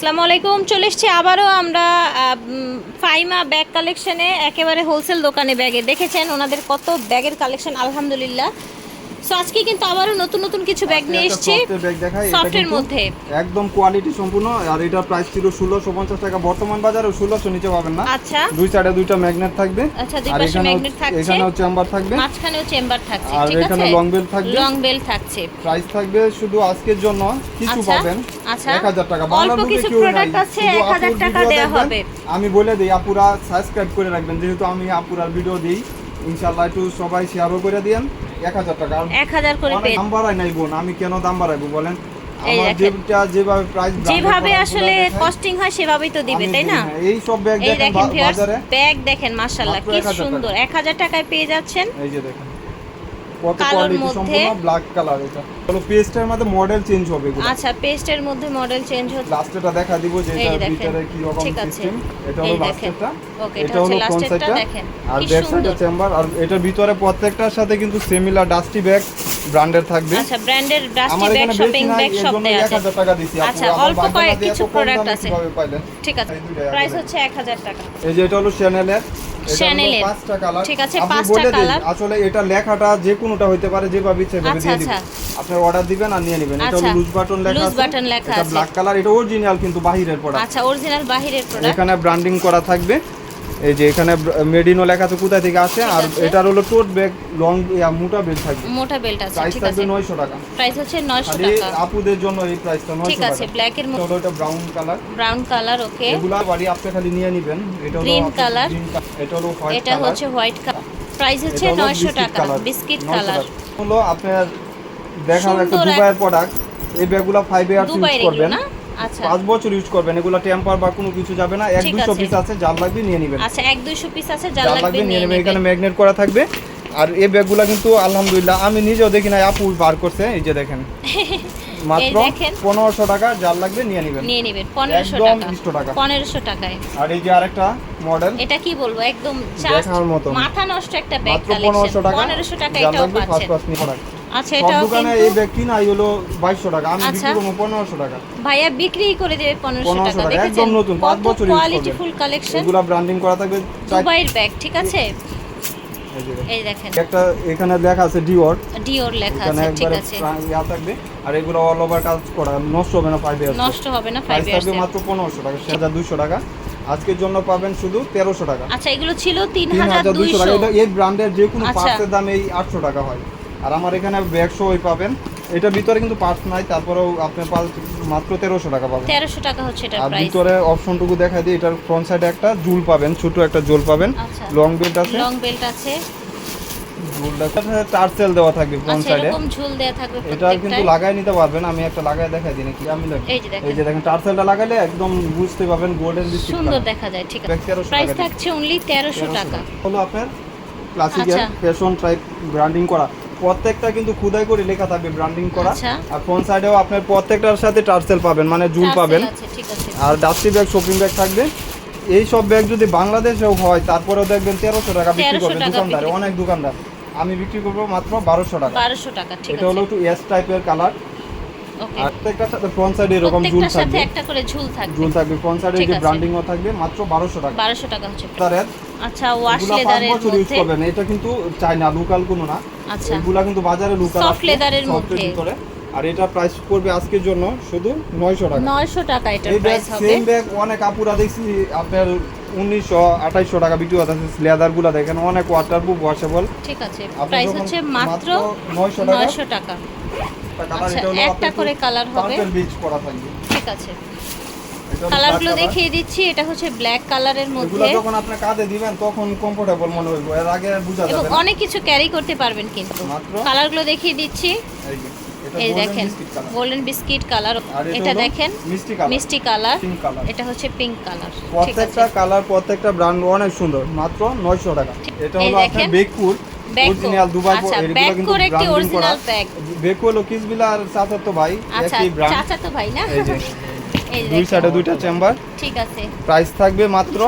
আসসালামু আলাইকুম, চলে এসছি আবারও আমরা ফাইমা ব্যাগ কালেকশানে, একেবারে হোলসেল দোকানে ব্যাগে। দেখেছেন ওনাদের কত ব্যাগের কালেকশন, আলহামদুলিল্লাহ। সো আজকে কিন্তু আবারও নতুন নতুন কিছু ব্যাগ নিয়ে এসেছি সফটের এটা মধ্যে। একদম কোয়ালিটি সম্পূর্ণ আর এটার প্রাইস ছিল ষোলোশো পঞ্চাশ টাকা। বর্তমান বাজারে ষোলোশো নিচে পাবেন না। আচ্ছা। দুই সাইডে দুইটা ম্যাগনেট থাকবে। আচ্ছা, দুই পাশে এখানে magnet থাকছে। এখানেও চেম্বার থাকবে। মাঝখানেও চেম্বার থাকছে আর এখানে long bell থাকবে। লং বেল থাকছে। প্রাইস থাকবে শুধু আজকের জন্য কিছু আচ্ছা, পাবেন। আচ্ছা। এক হাজার টাকা। অল্প বাংলার কিছু product আছে, 1000 টাকা দেয়া হবে। আমি বলে দিই আপুরা সাবস্ক্রাইব করে রাখবেন। যেহেতু আমি আপুরার ভিডিও দিই ইনশাল্লাহ একটু সবাই শেয়ারও করে দিয়েন। এক হাজার টাকা। আর এক হাজার করে অনেক পেয়ে দাম বাড়াই নাই বোন আমি কেন দাম বাড়াইবো বলেন? আমার যেটা যেভাবে প্রাইস যেভাবে আসলে কস্টিং হয় সেভাবেই তো দিবে তাই না? এই সব ব্যাগ দেখেন বাজারে। ব্যাগ দেখেন মাশাআল্লাহ কি সুন্দর। এক হাজার টাকায় পেয়ে যাচ্ছেন। এই যে দেখেন। কত কোয়ালিটি সম্পূর্ণ ব্ল্যাক কালার এটা। হলো পেস্টের মধ্যে মডেল চেঞ্জ হবে এগুলো। আচ্ছা পেস্টের মধ্যে মডেল চেঞ্জ হচ্ছে। দেখা দিব যে এটা ভিতরে কি রকম সিস্টেম এটা হলো লাস্টেরটা ওকে, এটা হলো ফ্রন্ট লাস্টেরটা, সাইডটা দেখেন। আর ব্যাক সাইডে চেম্বার আর এটার ভিতরে প্রত্যেকটার সাথে কিন্তু সিমিলার ডাস্টি ব্যাগ ব্র্যান্ডের থাকবে। আচ্ছা ব্র্যান্ডের ডাস্টি ব্যাগ শপিং ব্যাগ সব দেয়া আছে। 1000 টাকা দিছি। আচ্ছা, অল্প কয়েক কিছু দামে আছে। ঠিক আছে। প্রাইস হচ্ছে এক হাজার টাকা। এই যে এটা হলো Chanel-এর। পাঁচটা কালার ঠিক আছে, পাঁচটা দিন আসলে এটা লেখাটা যে কোনোটা হইতে পারে যেভাবে ইচ্ছে সেভাবে আচ্ছা, দিয়ে দিবেন। আপনি অর্ডার দিবেন আর নিয়ে নেবেন। এটা হলো আচ্ছা, লুজ বাটন লেখা আছে। লেখা এটা ব্ল্যাক কালার এটা অরিজিনাল কিন্তু বাহিরের প্রোডাক্ট আচ্ছা অরিজিনাল বাহিরের প্রোডাক্ট এখানে ব্র্যান্ডিং করা থাকবে। এই যে এখানে মেডিনো লেখা আছে কোথা থেকে আসে? আর এটার হলো টোট ব্যাগ লং মোটা বেল থাকবে। মোটা বেল্ট আছে ঠিক আছে। নয়শো টাকা। প্রাইস হচ্ছে 900 খালি টাকা। আপুদের জন্য এই প্রাইসটা ঠিক আছে টাকা। ব্ল্যাকের এটা হলো এটা brown colour brown colour okay এগুলা বাড়ি আপনি খালি নিয়ে নেবেন। এটা হলো আপনার green color, এটা হলো হোয়াইট কালার এটা হচ্ছে হোয়াইট কালার প্রাইস হচ্ছে হলো 900 biscuit টাকা বিস্কিট কালার হলো আপনার দেখার একটা দুবাইয়ের প্রোডাক্ট এই ব্যাগগুলো ফাইভ ইয়ার্স ইউজ করবেন। না? আচ্ছা। পাঁচ বছর ইউজ করবেন। এগুলো টেম্পার বা কোনো কিছু যাবে না। এক দুশো আছে। পিস আছে যার লাগবে নিয়ে নেবেন। আচ্ছা এক দুইশো পিস আছে যার লাগবে নিয়ে নেবেন। এখানে ম্যাগনেট করা থাকবে। আর এই ব্যাগগুলো কিন্তু আলহামদুলিল্লাহ আমি নিজেও দেখি না আপু বার করছে। এই যে দেখেন। মাত্র দেখেন। পনেরোশো টাকা যার লাগবে নিয়ে নেবেন। নিয়ে নেবেন পনেরোশো একদম টাকা। 200 টাকা। পনেরোশো টাকায়। আর এই যে আরেকটা মডেল এটা কি বলব একদম। মাথা নষ্ট একটা ব্যাগ কালেকশন পনেরোশো টাকা পনেরোশো টাকা এটাও পাচ্ছেন। আচ্ছা এটাও দোকানে এই ব্যাগ কিনাই হলো বাইশশো টাকা। আমি আচ্ছা। বিক্রি করব পনেরোশো টাকা। ভাইয়া বিক্রি করে দেবে পনেরোশো 1500 টাকা দেখেছেন একদম নতুন, পাঁচ কত বছর use কোয়ালিটি ফুল কালেকশন এগুলা ব্র্যান্ডিং করা থাকবে দুবাইয়ের ব্যাগ ঠিক আছে? এই দেখেন। একটা এখানে লেখা আছে ডিওর ডিওর লেখা আছে ঠিক আছে। ইয়া থাকবে। আর এগুলো অল ওভার কাজ করা নষ্ট হবে না ফাইভ ইয়ার্স নষ্ট হবে না ফাইভ ইয়ার্স মাত্র পনেরোশো টাকা সে হাজার দুইশো টাকা। আজকের জন্য পাবেন শুধু তেরোশো টাকা। আচ্ছা এগুলো ছিল তিন হাজার দুইশো টাকা। এই ব্র্যান্ডের যে কোনো আচ্ছা। পার্টসের দাম এই আটশো টাকা হয়। আর আমার এখানে ব্যাগ সহই পাবেন। এটার ভিতরে কিন্তু পার্টস নাই তারপরেও আপনি পা- মাত্র তেরোশো টাকা পাবেন। তেরোশো টাকা হচ্ছে এটা আর প্রাইস ভিতরে অপশনটুকু দেখা দিই এটার ফ্রন্ট সাইডে একটা জুল পাবেন ছোট একটা জুল পাবেন। আচ্ছা। লং বেল্ট আছে। লং বেল্ট আছে। জুলটা টার্সেল দেওয়া থাকবে ফ্রন্ট আচ্ছা সাইডে এরকম ঝুল দেয়া থাকবে এটা কিন্তু লাগাই নিতে পারবেন আমি একটা লাগাই দেখাই দিই কি আমি লাগাই এই যে দেখেন। টার্সেলটা লাগালে একদম বুঝতে পারবেন গোল্ডেন বিস্কিট সুন্দর দেখা যায় ঠিক আছে। প্রাইস থাকছে অনলি তেরোশো টাকা। হলো আপনার ক্লাসিকের আচ্ছা। ফ্যাশন টাইপ ব্র্যান্ডিং করা। প্রত্যেকটা কিন্তু খুদাই করে লেখা থাকবে ব্র্যান্ডিং করা। আচ্ছা। আর ফ্রন্ট সাইডেও আপনার প্রত্যেকটার সাথে টার্সেল পাবেন মানে জুল পাবেন। আর ডাস্টি ব্যাগ শপিং ব্যাগ থাকবে। এই সব ব্যাগ যদি বাংলাদেশেও হয় তারপরেও দেখবেন তেরোশো টাকা বিক্রি 1300 করবে দোকানদার অনেক দোকানদার। আমি বিক্রি করব মাত্র বারোশো টাকা। বারোশো টাকা ঠিক এটা হলো একটু এস টাইপের কালার প্রত্যেকটার সাথে ফ্রন্ট সাইডে এরকম জুল থাকবে। একটা করে ঝুল থাকবে। জুল থাকবে। ফ্রন্ট সাইডে যে ব্র্যান্ডিংও থাকবে মাত্র বারোশো টাকা। বারোশো টাকা হচ্ছে আচ্ছা ওয়াশ লেদারের মধ্যে? করবেন এটা কিন্তু চাইনা লোকাল কোনো না। আচ্ছা। এগুলা কিন্তু বাজারে লোকাল leather এর মধ্যে। ভিতরে আর এটা প্রাইস পড়বে আজকের জন্য শুধু নয়শো টাকা। নয়শো টাকা এটার এই ব্যাগ প্রাইস হবে? সেম ব্যাগ অনেক আপুরা দেখছি আপনার উনিশশো আঠাইশশো টাকা বিক্রি হতে লেদারগুলা দেখেন অনেক ওয়াটার প্রুফ ওয়াশেবল ঠিক আছে প্রাইস হচ্ছে মাত্র নয়শো টাকা নয়শো টাকা। আচ্ছা, একটা করে colour হবে। purple beige করা থাকবে। ঠিক আছে। এটা কালারগুলো দেখিয়ে দিচ্ছি এটা হচ্ছে ব্ল্যাক কালারের এগুলা মধ্যে। যখন আপনি কাঁধে দিবেন তখন কমফোর্টেবল মনে হইব। এর আগে বোঝা যাবে না। অনেক কিছু ক্যারি করতে পারবেন কিন্তু। কালারগুলো দেখিয়ে দিচ্ছি। এই দেখেন গোল্ডেন বিস্কিট কালার এটা দেখেন মিষ্টি কালার মিষ্টি কালার এটা হচ্ছে পিঙ্ক কালার প্রত্যেকটা কালার প্রত্যেকটা ব্র্যান্ড অনেক সুন্দর। মাত্র নয়শো টাকা। এটা হলো আপনার। বেকপুর Beko। অরিজিনাল দুবাই আচ্ছা, এগুলো একটি কিসবিলা আর তো ভাই আচ্ছা একই ব্র্যান্ড চাচা তো ভাই না? দুই সাইডে দুইটা চেম্বার ঠিক আছে। প্রাইস থাকবে মাত্র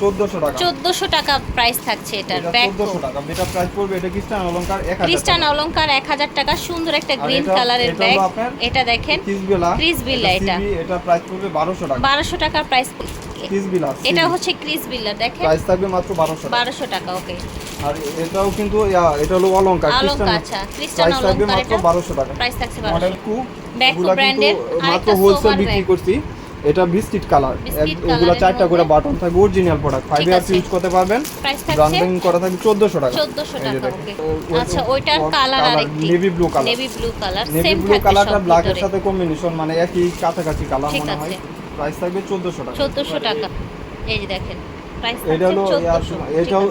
চোদ্দোশো টাকা। চোদ্দোশো টাকা প্রাইস থাকছে এটার এটা ব্যাগ টাকা। যেটা প্রাইস পড়বে এটা ক্রিস্টান অলংকার হাজার টাকা। সুন্দর একটা গ্রিন কালারের ব্যাগ এটা দেখেন। ক্রিসবিলা ক্রিসবিলা এটা। এটা। প্রাইস পড়বে বারোশো টাকা। বারোশো টাকার প্রাইস এটা হচ্ছে ক্রিস দেখেন? প্রাইস থাকবে মাত্র বারোশো টাকা। বারোশো টাকা ওকে আর এটাও কিন্তু এটা হলো অলঙ্কার অলংকার আচ্ছা। ক্রিস্টান মাত্র এটা? বারোশো টাকা। প্রাইস থাকছে মডেল কু ব্যাকো ব্র্যান্ডের মাত্র হোলসেল বিক্রি করছি। এটা বিস্কিট কালার কালারের চারটা করে বাটন থাকবে original product five years use করতে পারবেন। প্রাইস করা থাকবে চোদ্দোশো টাকা। 1400 টাকা, ওকে। আচ্ছা ওইটার কালার আরেকটি। Navy blue colour navy blue colour same blue কালারটা সব ব্ল্যাকের সাথে কম্বিনেশন মানে একই কাছাকাছি কালার মনে হয়। প্রাইস থাকবে চোদ্দোশো টাকা। 1400 টাকা। এই যে দেখেন প্রাইস এটা হলো 1400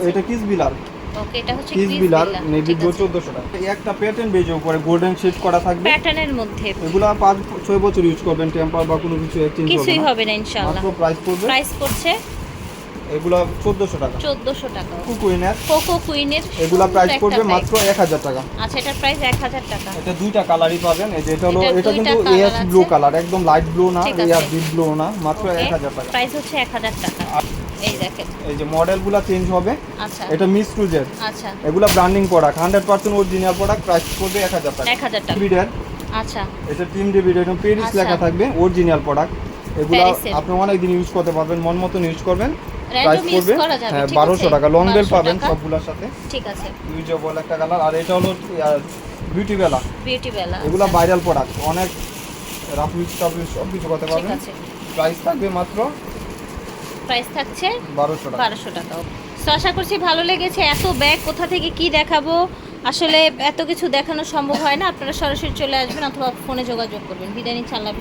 এটা কিস বিলার। ওকে এটা হচ্ছে কিস বিলার নেভি ব্লু চোদ্দোশো টাকা। এই একটা প্যাটার্ন বেজে উপরে গোল্ডেন শেড করা থাকবে। প্যাটার্নের মধ্যে। এগুলো পাঁচ ছয় বছর ইউজ করবেন টেম্পার বা কোনো কিছু এক্সচেঞ্জ হবে না। হবে না ইনশাআল্লাহ। মাত্র প্রাইস পড়বে। প্রাইস করছে এগুলা চোদ্দোশো টাকা। 1400 টাকা। কুকুইনের কোকো কুইনের এগুলা প্রাইস পড়বে মাত্র এক হাজার টাকা। আচ্ছা এটার প্রাইস 1000 টাকা। এটা দুইটা কালারই পাবেন। এই যে এটা হলো এটা কিন্তু colour ব্লু কালার একদম লাইট ব্লু না এয়ার। ডিপ ব্লু না মাত্র ওকে এক হাজার টাকা। প্রাইস হচ্ছে 1000 টাকা। এই দেখেন। এই যে মডেলগুলা চেঞ্জ হবে। আচ্ছা। এটা মিস টুজের আচ্ছা। এগুলা branding product hundred percent original product price পড়বে এক হাজার টাকা। 1000 টাকা। ডিভিডের আচ্ছা। এটা টিম ডিভিডের এবং পেরিস। লেখা থাকবে অরিজিনাল প্রোডাক্ট এগুলা আপনি অনেক দিন ইউজ করতে পারবেন মন মতন ইউজ করবেন। প্রাইস পড়বে। হ্যাঁ বারোশো টাকা। লং বেল পাবেন সবগুলোর সাথে। ঠিক আছে। ইউজেবল একটা কালার। আর এটা হলো বিউটি বেলা বিউটি বেলা এগুলো ভাইরাল প্রোডাক্ট অনেক রাফ ইউজ টাফ ইউজ সব কিছু করতে পারবেন। প্রাইস থাকবে মাত্র প্রাইস থাকছে বারোশো টাকা। বারোশো টাকা। তো আশা করছি ভালো লেগেছে। এত ব্যাগ কোথা থেকে কি দেখাবো? আসলে এত কিছু দেখানো সম্ভব হয় না। আপনারা সরাসরি চলে আসবেন অথবা ফোনে যোগাযোগ করবেন। বিদায় নিচ্ছি আল্লাহ